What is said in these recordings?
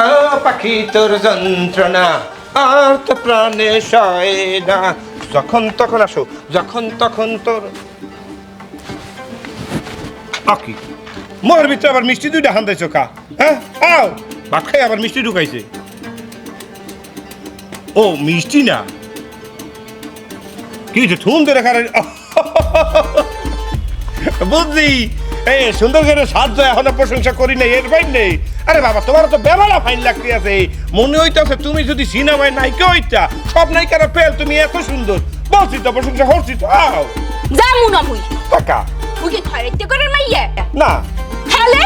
আ, পাখি তোর যন্ত্রণা, আর তো প্রাণে সয় না যখন তখন আসো, যখন তখন তোর আকি মোর ভিতরে আবার মিষ্টি দুইটা হান দিয়েছ কা? হ্যাঁ? আও! ভাত খাই আবার মিষ্টি ঢুকাইছে। ও, মিষ্টি না? কি হচ্ছে থুম ধরে খারে বুঝছি এই সুন্দর করে সাহায্য এখনও প্রশংসা করি নাই, এর বাইন নেই। আরে বাবা তোমার তো বেমালা ফাইন লাগতে আছে মনে হইতাছে তুমি যদি সিনেমায় নায়িকা হইতা সব নায়িকারা পেল তুমি এত সুন্দর। বলছি তো প্রশংসা করছি তো আও। যামু না মুই। টাকা। মুই কি খয়রাইতে করার মাইয়া না। হ্যালে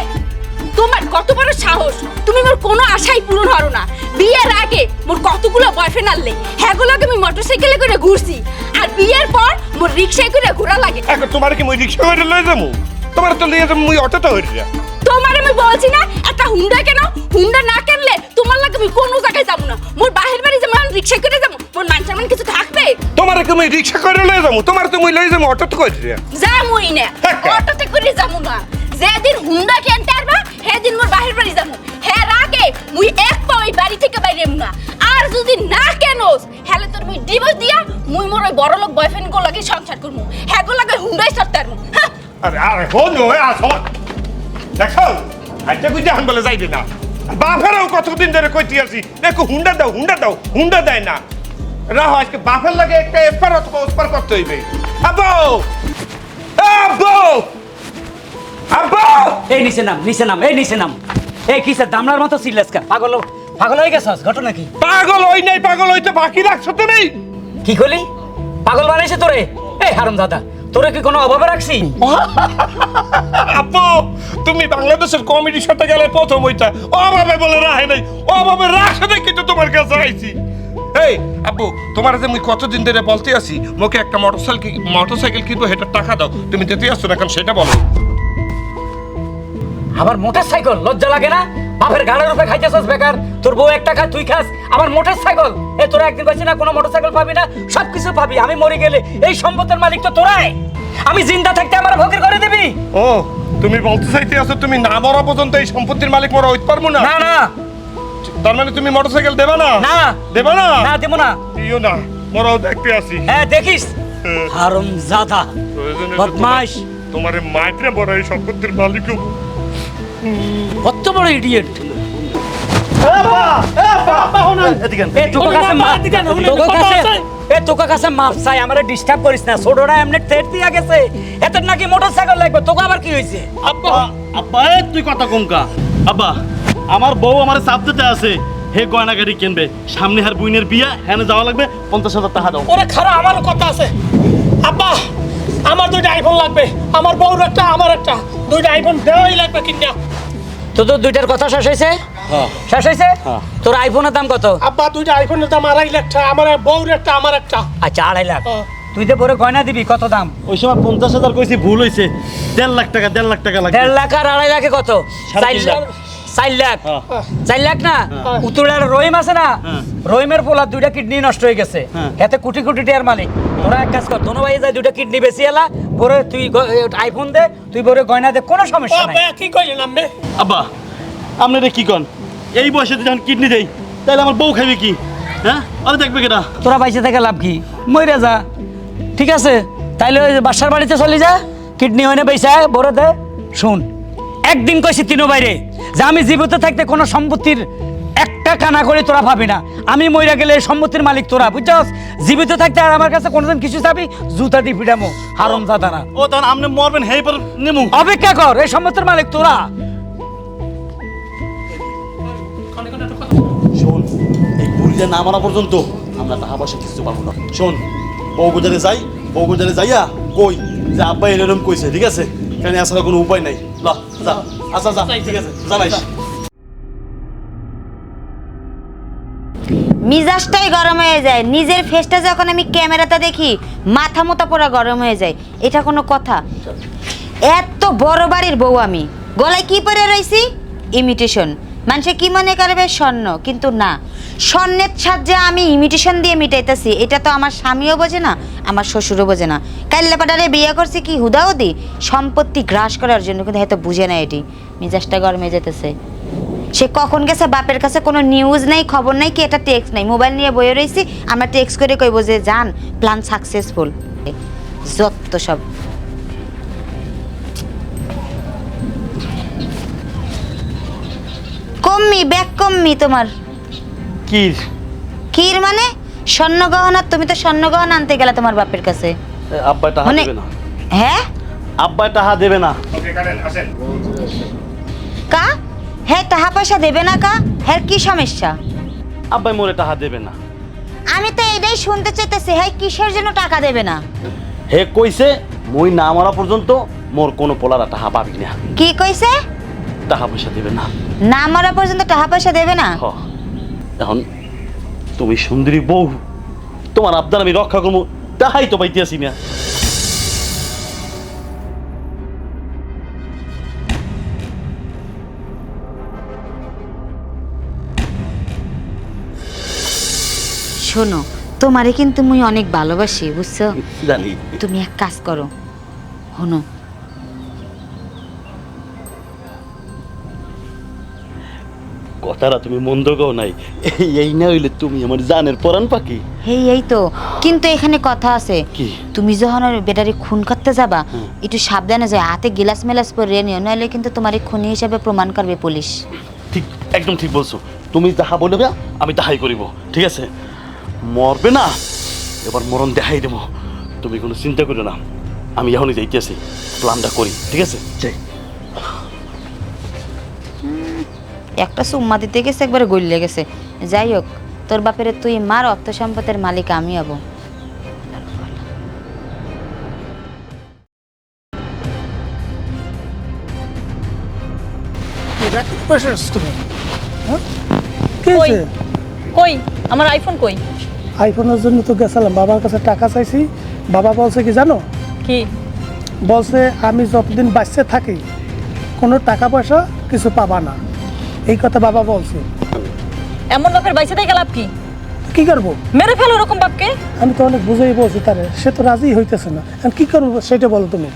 তোমার কত বড় সাহস। তুমি মোর কোনো আশাই পূরণ হরো না। বিয়ের আগে মোর কতগুলো বয়ফ্রেন্ড আনলে হ্যাগুলোকে আমি মোটরসাইকেলে করে ঘুরছি। আর বিয়ের পর মোর রিক্সায় করে ঘোরা লাগে। এখন তোমার কি মুই রিক্সা করে লয়ে যাব তোমার তো লয়ে যাব মুই অটোতে হইরে তোমার আমি বলছি না একটা হুন্ডা কেন? হুন্ডা না কিনলে তোমার লাগে আমি কোনো জায়গায় যাব না। মোর বাহির বাড়ি যেমন আমি রিক্সা করে যাব মোর মান সম্মান কিছু থাকবে? তোমার কি মুই রিক্সা করে লয়ে যাব? তোমার তো মুই লয়ে যাব অটোতে করে যা যামুই না। অটোতে করে যাব না। যেদিন হুন্ডা কিনতে পারবা সেদিন মোর বাহির বাড়ি যাব। হ্যাঁ আগে মুই এক পা ওই বাড়ি থেকে বাইরে না। আর যদি না কেনস হেলে তোর মুই ডিভোর্স দিয়া মুই মোর ওই বড় লোক বয়ফ্রেন্ড গো লাগে সংসার করমু। হ্যাঁ গো লাগে হুন্ডাই সারতে পারমু হ্যাঁ। আরে আরে হো নো আসো দেখো আইতে কইতে হান বলে যাইবে না। বাপেরও কতদিন ধরে কইতে আছি দেখো হুন্ডা দাও হুন্ডা দাও হুন্ডা দেয় না। রাহ আজকে বাপের লাগে একটা এপার অথবা ওপার করতে হইবে। আব্বু! আব্বু! আব্বু! এই নিচে নাম নিচে নাম এই নিচে নাম। এই কিসের দামলার মতো সিরিয়াস কা? পাগল পাগল হয়ে গেছস ঘটনা কি? পাগল হই নাই পাগল হইতে বাকি রাখছো তুমি। কি করলি পাগল বানাইছে তোরে? এই হারাম দাদা তোরে কি কোনো অভাবে রাখছি? আপু, তুমি বাংলাদেশের কমেডি সাথে গেলে প্রথম ওইটা। অভাবে বলে রাহে নাই। অভাবে রাখছে নাই কিন্তু তোমার কাছে আইছি। এই আপু, তোমার যে আমি কতদিন ধরে বলতে আছি মোকে একটা মোটরসাইকেল মোটরসাইকেল কিনবো হেটার টাকা দাও। তুমি যেতে আসছো না কারণ সেটা বলো। আবার মোটর সাইকেল লজ্জা লাগে না? বাপের গাড়ির উপরে খাইতেছস বেকার। তোর বউ একটা খা তুই খাস। আমার মোটর সাইকেল এ তোরা একদিন কইছিস না কোনো মোটর সাইকেল পাবি না? সব কিছু পাবি আমি মরে গেলে এই সম্পদের মালিক তো তোরাই। আমি জিন্দা থাকতে আমার ভোগের করে দিবি। ও তুমি বলতে চাইতে আছো তুমি না মরা পর্যন্ত এই সম্পত্তির মালিক মরা হইতে পারব না? না না। তার মানে তুমি মোটরসাইকেল দেবা না? না। দেবা না? না দেবো না। দিও না মরাও দেখতে আসি। হ্যাঁ দেখিস। হারম জাদা প্রয়োজনে বদমাশ। তোমার মাইত্রে বড় এই সম্পত্তির মালিক। কত বড় ইডিয়েট এ তোকে কাছে মাপ তোকে কাছে এ তোকে কাছে মাপ চাই আমারে ডিস্টার্ব করিস না ছোটরা এমনি থেট দিয়া গেছে। এত নাকি মোটরসাইকেল লাগবে তোকে আবার কি হয়েছে? আব্বা আব্বা তুই কথা কমকা আব্বা আমার বউ আমার চাপ দিতে আছে। হে গয়না গাড়ি কিনবে সামনে হার বুইনের বিয়া হ্যাঁ যাওয়া লাগবে পঞ্চাশ হাজার টাকা দাও। ওরে খারা আমারও কথা আছে। আব্বা আমার দুইটা আইফোন লাগবে আমার বউর একটা আমার একটা। দুইটা আইফোন দেওয়াই লাগবে কিনা। তো তোর দুইটার কথা শেষ হয়েছে? শেষ হয়েছে? তোর আইফোনের দাম কত? আব্বা দুইটা আইফোনের দাম আড়াই লাখ টাকা আমার বউর একটা আমার একটা। আচ্ছা আড়াই লাখ। হ্যাঁ। তুই তো পরে গয়না দিবি কত দাম? ওই সময় পঞ্চাশ হাজার কইছি ভুল হয়েছে দেড় লাখ টাকা দেড় লাখ টাকা লাগে দেড় লাখ আর আড়াই লাখে কত? চার লাখ। চার লাখ। হ্যাঁ। চার লাখ না? হ্যাঁ। উত্তরের রহিম আছে না? হ্যাঁ। রহিমের পোলা দুইটা কিডনি নষ্ট হয়ে গেছে। এতে কোটি কোটি টাকার মালিক। তোরা এক কাজ কর দোনো ভাই যায় দুইটা কিডনি বেশি এলা পরে তুই আইফোন দে তুই পরে গয়না দে কোনো সমস্যা নাই। কি কইলেন আপনি? আব্বা আপনি রে কি কন? এই বয়সে যখন কিডনি দেই তাহলে আমার বউ খাইবে কি? হ্যাঁ? আরে দেখবে কেটা তোরা বাইসে থেকে লাভ কি? মইরা যা। ঠিক আছে? তাইলে ওই বাসার বাড়িতে চলে যা। কিডনি হয়ে বেসা বড় দে। শুন একদিন কইছি তিনো বাইরে যে আমি জীবিত থাকতে কোনো সম্পত্তির একটা কানা করে তোরা ভাবি না। আমি মইরা গেলে এই সম্পত্তির মালিক তোরা বুঝছস? জীবিত থাকতে আর আমার কাছে কোনোদিন কিছু চাবি? জুতা দি ফিডামো হারম জাদানা। ও তখন আপনি মরবেন হেই পর নেমু। অপেক্ষা কর এই সম্পত্তির মালিক তোরা। শোন এই বুড়িটা না মারা পর্যন্ত আমরা টাকা পয়সা কিছু পাবো না। শোন বউগুজারে যাই বউগুজারে যাইয়া কই? যে আব্বা এরকম কইছে ঠিক আছে? কেন আসলে কোনো উপায় নাই। যা আচ্ছা যা ঠিক আছে জানাইস মিজাজটাই গরম হয়ে যায়। নিজের ফেসটা যখন আমি ক্যামেরাটা দেখি মাথা মোতা পড়া গরম হয়ে যায়। এটা কোনো কথা। এত বড় বাড়ির বউ আমি। গলায় কি পরে রয়েছি? ইমিটেশন মানুষে কি মনে করবে? স্বর্ণ। কিন্তু না। স্বর্ণের সাহায্যে আমি ইমিটেশন দিয়ে মিটাইতেছি, এটা তো আমার স্বামীও বোঝে না, আমার শ্বশুরও বোঝে না। কাল্লাপাটারে বিয়ে করছি কি হুদাও দি সম্পত্তি গ্রাস করার জন্য কিন্তু হয়তো বুঝে না এটি। মিজাজটা গরমে যেতেছে। সে কখন গেছে বাপের কাছে কোনো নিউজ নেই, খবর নেই কি? এটা টেক্স নেই। মোবাইল নিয়ে বয়ে রয়েছি আমরা টেক্স করে কইব যে যান প্ল্যান সাকসেসফুল যত সব কম্মি ব্যাগ কম্মি তোমার। কি কির মানে? স্বর্ণ গহনা তুমি তো স্বর্ণ গহনা আনতে গেলে তোমার বাপের কাছে। আব্বাই টাহা মানে দেবে না। হ্যাঁ? আব্বাই টাহা দেবে না। ওকে কারেন আসেন। কা? হ্যাঁ টাকা পয়সা দেবে না কা? হ্যাঁ কি সমস্যা? আব্বাই মোরে টাহা দেবে না। আমি তো এটাই শুনতে চাইতেছি হ্যাঁ কিসের জন্য টাকা দেবে না? হে কইছে মই না মারা পর্যন্ত মোর কোনো পোলারা টাহা পাবি না। কি কইছে? টাকা পয়সা দেবে না। না মরা পর্যন্ত টাকা পয়সা দেবে না। হ। এখন তুমি সুন্দরী বউ তোমার আবদার আমি রক্ষা করব তাহাই তো পাইতেছি না শোনো তোমারে কিন্তু মুই অনেক ভালোবাসি বুঝছ? জানি। তুমি এক কাজ করো হনো কথাটা তুমি মন্দ গাও নাই। এই এই না হইলে তুমি আমার জানের পরাণ পাখি। এই এই তো কিন্তু এখানে কথা আছে। কি? তুমি যখন ওর বেটারি খুন করতে যাবা। একটু সাবধানে যায় হাতে গিলাস মেলাস পরে নিও নাহলে কিন্তু তোমার এই খুনি হিসাবে প্রমাণ করবে পুলিশ। ঠিক একদম ঠিক বলছো। তুমি তাহা বলবে আমি তাহাই করিব ঠিক আছে? মরবে না এবার মরণ দেখাই দেবো। তুমি কোনো চিন্তা করো না আমি এখনই যাইতেছি প্ল্যানটা করি ঠিক আছে? যাই। একটা সুম্মা দিতে গেছে একবারে গলিয়ে গেছে। যাই হোক তোর বাপের তুই মার অর্থ সম্পদের মালিক আমি হব। কই? কই? আমার আইফোন কই? আইফোনের জন্য তো গেছিলাম। বাবার কাছে টাকা চাইছি। বাবা বলছে কি জানো? কি? বলছে আমি যতদিন বাঁচতে থাকি কোনো টাকা পয়সা কিছু পাবা না। এই কথা বাবা বলছে। এমন বাপের বাইসে থেকে লাভ কি? কি করব? মেরে ফেলো ওরকম বাপকে? আমি তো অনেক বুঝেই বলছি তারে সে তো রাজি হইতেছে না। আমি কি করব সেটা বলো তুমি।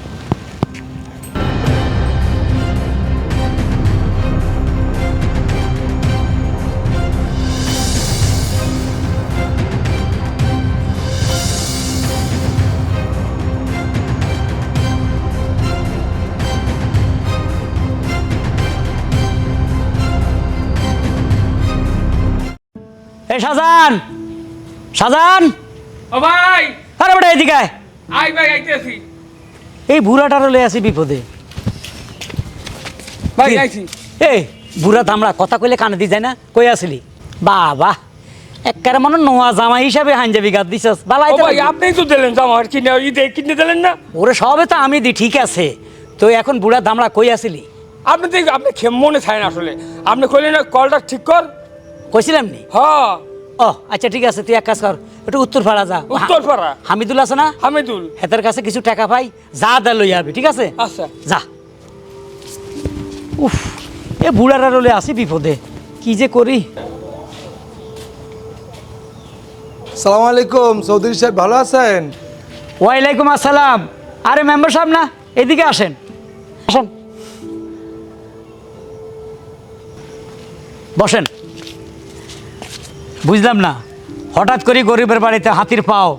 এই শাহজাহান শাহজাহান ও ভাই। আরে বেটা এদিকে আয়। আই ভাই আইতেছি। এই বুড়াটারও লয়ে আছি বিপদে। ভাই? আইছি। এই বুড়া দামড়া কথা কইলে কানে দি যায় না? কই আসলি? বাবা একেবারে মনে হয় নোয়া জামা হিসাবে হাঞ্জাবি গাদ দিছস। বালাই ও ভাই আপনিই তো দিলেন জামা আর কিনে ঈদে কিনে দিলেন না? ওরে সবে তো আমি দি ঠিক আছে। তো এখন বুড়া দামড়া কই আসলি? আপনি তো আপনি খেম মনে চায় না আসলে। আপনি কইলেন কলটা ঠিক কর। কইছিলাম নি? হ ও আচ্ছা ঠিক আছে তুই এক কাজ কর একটু উত্তর ফাড়া যা। উত্তরপাড়া? হামিদুল আছে না? হামিদুল। হেতার কাছে কিছু টাকা পাই যা দা লই যাবি ঠিক আছে? আচ্ছা। যা। উফ এ বুড়ারা রলে আসি বিপদে কি যে করি? সালাম আলাইকুম চৌধুরী সাহেব ভালো আছেন? ওয়ালাইকুম আসসালাম। আরে মেম্বার সাহেব না এদিকে আসেন। আসেন। বসেন। বুঝলাম না। হঠাৎ করে গরিবের বাড়িতে হাতির পাও।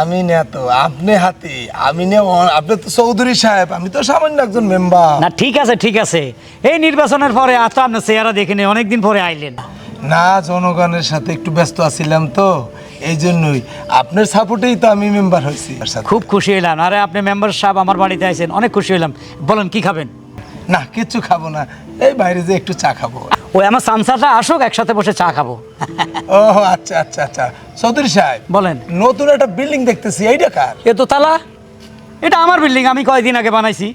আমি না তো আপনি হাতি আমি না আপনি তো চৌধুরী সাহেব আমি তো সামান্য একজন মেম্বার না ঠিক আছে ঠিক আছে। এই নির্বাচনের পরে আর তো আপনার চেহারা দেখিনি অনেকদিন পরে আইলেন। না জনগণের সাথে একটু ব্যস্ত আছিলাম তো এই জন্যই। আপনার সাপোর্টেই তো আমি মেম্বার হয়েছি খুব খুশি হইলাম। আরে আপনি মেম্বার সাহেব আমার বাড়িতে আইছেন অনেক খুশি হইলাম। বলেন কি খাবেন? না কিচ্ছু খাব না। এই বাইরে যে একটু চা খাব। ওই আমার সামসাটা আসুক একসাথে বসে চা খাব। ও আচ্ছা আচ্ছা আচ্ছা। চৌধুরী সাহেব বলেন। নতুন একটা বিল্ডিং দেখতেছি এইটা কার? এ তো তালা। এটা আমার বিল্ডিং আমি কয়দিন আগে বানাইছি।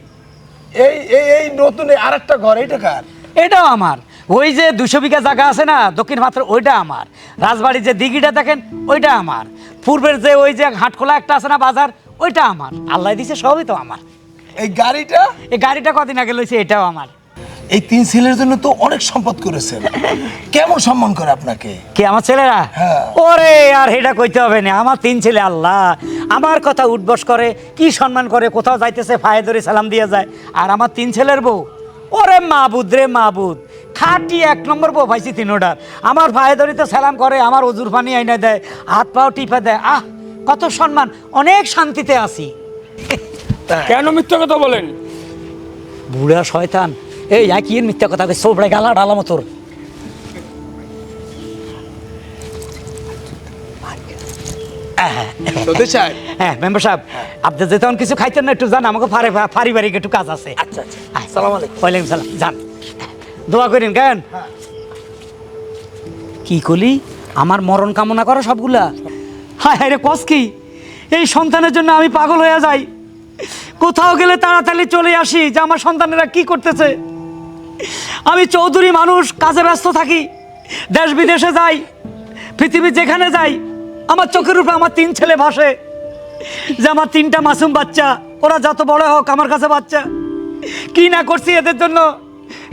এই এই এই নতুন আর একটা ঘর এইটা কার? এটাও আমার। ওই যে দুশো বিঘা জায়গা আছে না দক্ষিণ মাত্র ওইটা আমার। রাজবাড়ির যে দিঘিটা দেখেন ওইটা আমার। পূর্বের যে ওই যে হাটখোলা একটা আছে না বাজার ওইটা আমার। আল্লাহ দিছে সবই তো আমার। এই গাড়িটা? এই গাড়িটা কদিন আগে লইছে এটাও আমার। এই তিন ছেলের জন্য তো অনেক সম্পদ করেছেন। কেমন সম্মান করে আপনাকে? কে আমার ছেলেরা? হ্যাঁ। ওরে আর এটা কইতে হবে না। আমার তিন ছেলে আল্লাহ। আমার কথা উঠবস করে কি সম্মান করে কোথাও যাইতেছে ফায়ে ধরে সালাম দিয়ে যায়। আর আমার তিন ছেলের বউ? ওরে মাবুদ রে মাবুদ। খাটি এক নম্বর বউ পাইছি তিনোটার আমার ভাই ধরিতে সালাম করে আমার অজুর পানি আইনা দেয় হাত পাও টিপে দেয়। আহ কত সম্মান। অনেক শান্তিতে আছি। কেন মিথ্যা কথা বলেন? বুড়া শয়তান এই একই মিথ্যা কথা সোবড়ে গালা ডালাম তোর হ্যাঁ মেম্বার সাহেব আপনি যে তখন কিছু খাইতেন না একটু জান আমাকে পারিবারিক একটু কাজ আছে। আচ্ছা আচ্ছা। সালাম আলাইকুম। ওয়ালাইকুম সালাম যান। দোয়া করেন কেন? কি কলি? আমার মরণ কামনা করো সবগুলা? হায় হায় রে কস কি? এই সন্তানের জন্য আমি পাগল হয়ে যাই। কোথাও গেলে তাড়াতাড়ি চলে আসি যে আমার সন্তানেরা কি করতেছে? আমি চৌধুরী মানুষ, কাজে ব্যস্ত থাকি। দেশ বিদেশে যাই, পৃথিবী যেখানে যাই, আমার চোখের উপরে আমার তিন ছেলে ভাসে। যে আমার তিনটা মাসুম বাচ্চা, ওরা যত বড় হোক আমার কাছে বাচ্চা। কি না করছি এদের জন্য?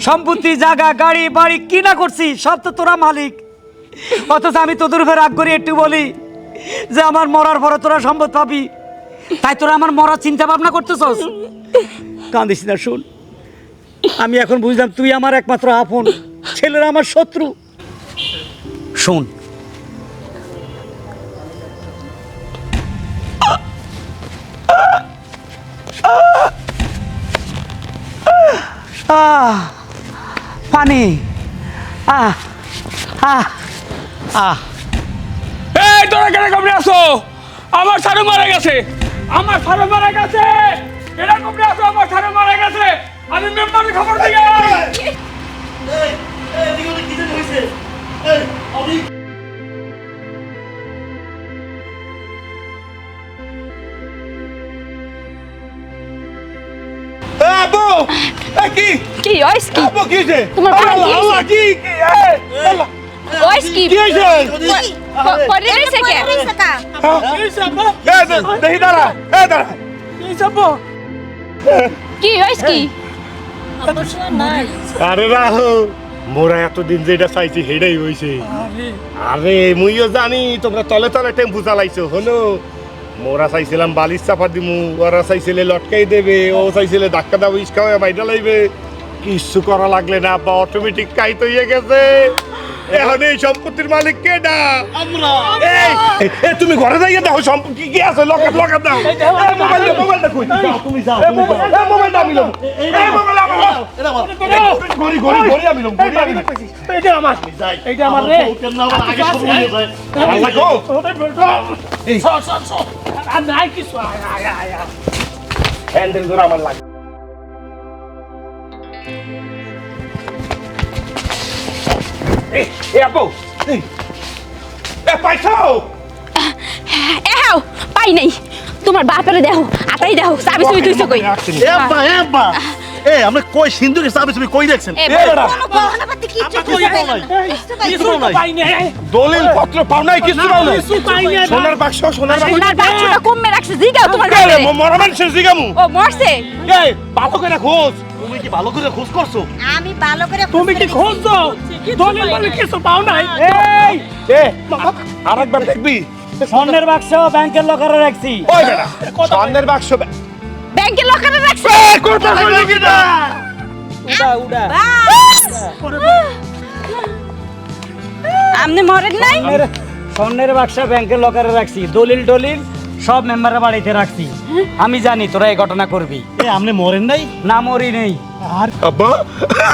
সম্পত্তি, জায়গা, গাড়ি, বাড়ি, কি না করছি? সব তো তোরা মালিক। অথচ আমি তোদের উপরে রাগ করি, একটু বলি। যে আমার মরার পরে তোরা সম্পদ পাবি। তাই তোরা আমার মরার চিন্তা ভাবনা করতেছস। কান্দিস না, শুন। আমি এখন বুঝলাম তুই আমার একমাত্র আপন। ছেলেরা আমার শত্রু। শোন। আহ পানি। আহ আহ আহ। এই তোরা কেন কমরে আসো আমার সারু মারা গেছে। আমার সারু মারা গেছে। এরা কমরে আসো আমার সারু মারা গেছে। আমি মেম্বারের খবর দিই। কি? কি কি? আব্বু কি তোমার আল্লাহ, কি? আল্লাহ, কি কি এ, আল্লাহ, ওইস কি? কি রয়েছে কে? দেখি দাঁড়া দাঁড়া। কি ওইস কি? আরে রাহো মোরা এতদিন যেটা চাইছি সেটাই হইছে। আরে। মুইও জানি তোমরা তলে তলে টেম্পু চালাইছো হলো। মোরা চাইছিলাম বালিশ চাপা দিমু ওরা চাইছিলে লটকাই দেবে ও চাইছিলে ধাক্কা দাবো ইস্কা হয়ে বাইটা লাইবে। কিচ্ছু করা লাগলে না বা অটোমেটিক কাইত হয়ে গেছে। এখন এই সম্পত্তির মালিক কে না আমরা এই এ, তুমি ঘরে যাইয়ে দাও সম্পত্তি কি আছে লকার লকার দাও মোবাইলটা কই তুমি যাও এই মোবাইলটা আমি লম এই মোবাইল আমি লম এটা আমার গড়ি গড়ি গড়ি আমি লম গড়ি আমি এইটা আমার এইটা আমার রে আগে শুরু হয়ে যায় আল্লাহ গো সর সর সর আর নাই কিছু আয় আয় আয় আয়। হ্যান্ডেল ধরে আমার লাগে এই আপু এই এ পাইছাও এহাও পাই নাই। তোমার বাপেরে দেখো আতাই দেখো চাবি চুবি তুইছো কই? এ বা এ বা এ আমরা কই সিন্ধুকে চাবি তুমি কই দেখছেন? এ এ বেটা। কোনো গহনাপাতি কিচ্ছু কই খুঁজে নাই। কিছু পাই নাই। দলিল পত্র পাও নাই কিছু পাও নাই। কিছু পাই নাই সোনার বাক্স সোনার বাক্স। সোনার বাচ্চাটা কমে রাখছে জিগাও তোমার মরা মানুষের জিগামু? ও মরছে। এই ভালো করে খোঁজ? কি ভালো করে খোঁজ করছ? আমি ভালো করে তুমি কি খুঁজছো দলিল বলে কিছু পাও নাই। এই এ আরেকবার দেখবি। স্বর্ণের বাক্স ব্যাংকের লকারে রাখছি। ওই বেটা স্বর্ণের বাক্স বে- ব্যাংকে লকারে রাখছে। এ, কথা কইলি কি না উড়া উড়া আপনি মরেন নাই? স্বর্ণের স্বর্ণের বাক্স ব্যাংকের লকারে রাখছি। দলিল দলিল। সব মেম্বারের বাড়িতে রাখছি। আমি জানি তোরা এই ঘটনা করবি। এ আপনি মরেন নাই? না মরি নেই। আব্বা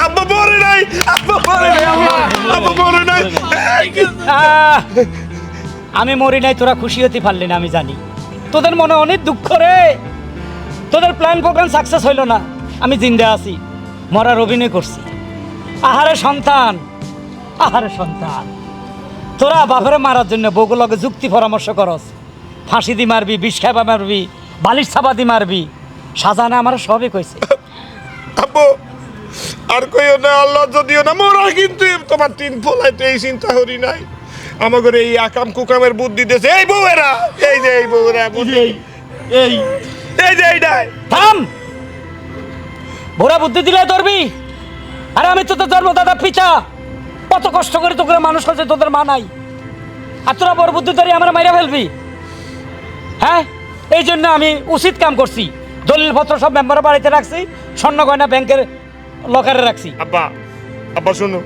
আব্বা মরে নাই আব্বা মরে নাই আব্বা আব্বা মরে নাই। এই কি- আহ! আমি মরি নাই তোরা খুশি হতে পারলি না আমি জানি। তোদের মনে অনেক দুঃখ রে। তোদের প্ল্যান প্রোগ্রাম সাকসেস হইল না। আমি জিন্দা আছি মরার অভিনয় করছি। আহারে সন্তান আহারে সন্তান। তোরা বাপরে মারার জন্য বগুলকে যুক্তি পরামর্শ করস। ফাঁসি দি মারবি বিষ খাইবা মারবি বালিশ ছাপা দি মারবি। সাজানা আমার সবই কইছে। আব্বু আর কইও না আল্লাহ যদিও না মোরা কিন্তু তোমার তিন ফলাইতে এই চিন্তা করি নাই। আমাদের এই আকাম কুকামের বুদ্ধি দেশে এই বউয়েরা এই যে এই বউয়েরা বুদ্ধি। এই এই। যে এইটাই থাম! ভোরা বুদ্ধি দিলে ধরবি। আরে আমি তো তোর জন্মদাতা পিতা কত কষ্ট করে তোকে মানুষ করছে তোদের মা নাই। আর তোরা বড় বুদ্ধি ধরে আমরা মাইরা ফেলবি। হ্যাঁ এই জন্য আমি উচিত কাম করছি। দলিলপত্র সব মেম্বারের বাড়িতে রাখছি স্বর্ণ গয়না ব্যাংকের লকারে রাখছি। আব্বা আব্বা শোনো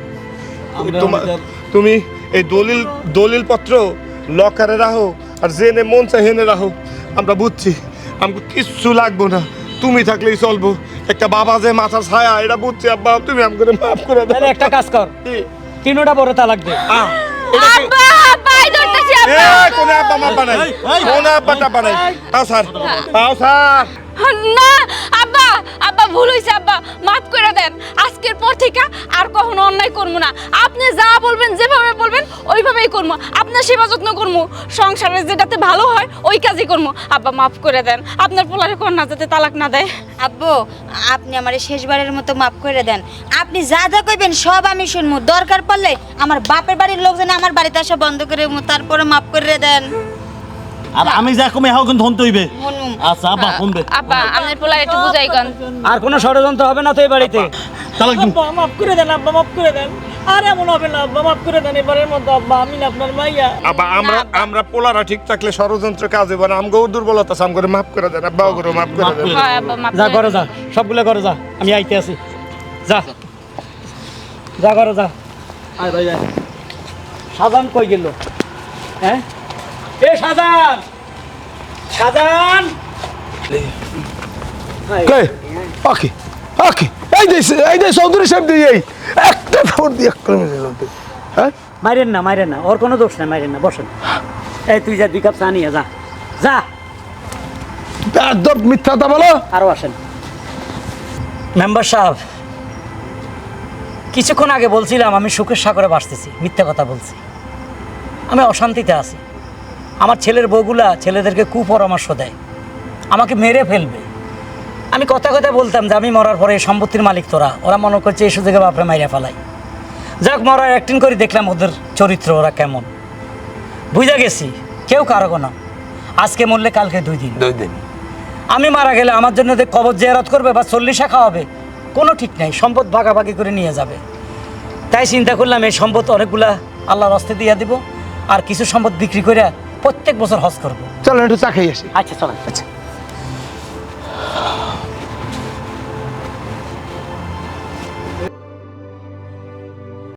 আমরা তুমি এই দলিল দলিল পত্র লকারে রাখো আর জেনে মন চাই হেনে রাখো। আমরা বুঝছি আমাকে কিচ্ছু লাগবো না। তুমি থাকলেই চলবো। একটা বাবা যে মাথা ছায়া এটা বুঝছি আব্বা তুমি আমাকে মাফ করে দাও। একটা কাজ কর। তিনোটা বড় তালাক দে। আহ, এটা কি- আব্বা পাই ধরতেছি এ, আব্বা কোনো আব্বা মা বানাই। কোনো আব্বাটা বানাই। নাই তাও স্যার। তাও স্যার। না ভুল হয়েছে আব্বা, মাফ করে দেন। আজকের পর থেকে আর কখনো অন্যায় করব না। আপনি যা বলবেন, যেভাবে বলবেন, ওইভাবেই করব। আপনার সেবা যত্ন করব। সংসারে যেটাতে ভালো হয়, ওই কাজই করব। আব্বা, মাফ করে দেন। আপনার পোলারে কন্যা যাতে তালাক না দেয়। আব্বু, আপনি আমার শেষবারের মতো মাফ করে দেন। আপনি যা যা কইবেন, সব আমি শুনব। দরকার পড়লে আমার বাপের বাড়ির লোকজন আমার বাড়িতে আসা বন্ধ করে তারপরে মাফ করে দেন। আর আমি যা কমে হাও কিন্তু হনতে হইবে। আচ্ছা আব্বা শুনবে আব্বা আপনার পোলারে একটু বুঝাই কন। আর কোনো ষড়যন্ত্র হবে না তো এই বাড়িতে? তাহলে আব্বা মাফ করে দেন আব্বা মাফ করে দেন। আর এমন হবে না আব্বা মাফ করে দেন এবারের মতো আব্বা আমি না আপনার মাইয়া। আব্বা আমরা আমরা পোলারা ঠিক থাকলে ষড়যন্ত্র কাজ হবে না। আমগো দুর্বলতা আছে আমগো মাফ করে দেন আব্বা ওগুলো মাফ করে দেন। হয় আব্বা মাফ যা করে করো যা সবগুলো করো যা আমি আইতে আছি। যা। যা করো যা। আয় ভাই সাজান কই গেল? হ্যাঁ? এ সাজান! সাজান! কে? ওকে ওকে এই যে এই যে চৌধুরী সাহেব দিয়ে এই একটা দিয়ে। হ্যাঁ? মাইরেন না মাইরেন না ওর কোনো দোষ নাই মাইরেন না বসেন। এই তুই যা দুই কাপ চা নিয়ে যা। যা। একদম মিথ্যা কথা বলো। আরও আসেন। মেম্বার সাহেব কিছুক্ষণ আগে বলছিলাম আমি সুখের সাগরে বাসতেছি মিথ্যা কথা বলছি। আমি অশান্তিতে আছি। আমার ছেলের বউগুলা ছেলেদেরকে কুপরামর্শ দেয়। আমাকে মেরে ফেলবে। আমি কথা কথা বলতাম যে আমি মরার পরে এই সম্পত্তির মালিক তোরা। ওরা মনে করছে এই সুযোগে বাপরে মাইরা ফেলাই। যাক মরার অ্যাক্টিং করে দেখলাম ওদের চরিত্র ওরা কেমন। বুঝা গেছি কেউ কারও না। আজকে মরলে কালকে দুই দিন। দুই দিন। আমি মারা গেলে আমার জন্য কবর জেয়ারত করবে বা চল্লিশা খাওয়াবে কোনো ঠিক নাই। সম্পদ ভাগাভাগি করে নিয়ে যাবে। তাই চিন্তা করলাম এই সম্পদ অনেকগুলা আল্লাহর হস্তে দিয়ে দিব। আর কিছু সম্পদ বিক্রি করে প্রত্যেক বছর হজ করব। চলেন একটু চা খেয়ে আসি। আচ্ছা চলেন। আচ্ছা।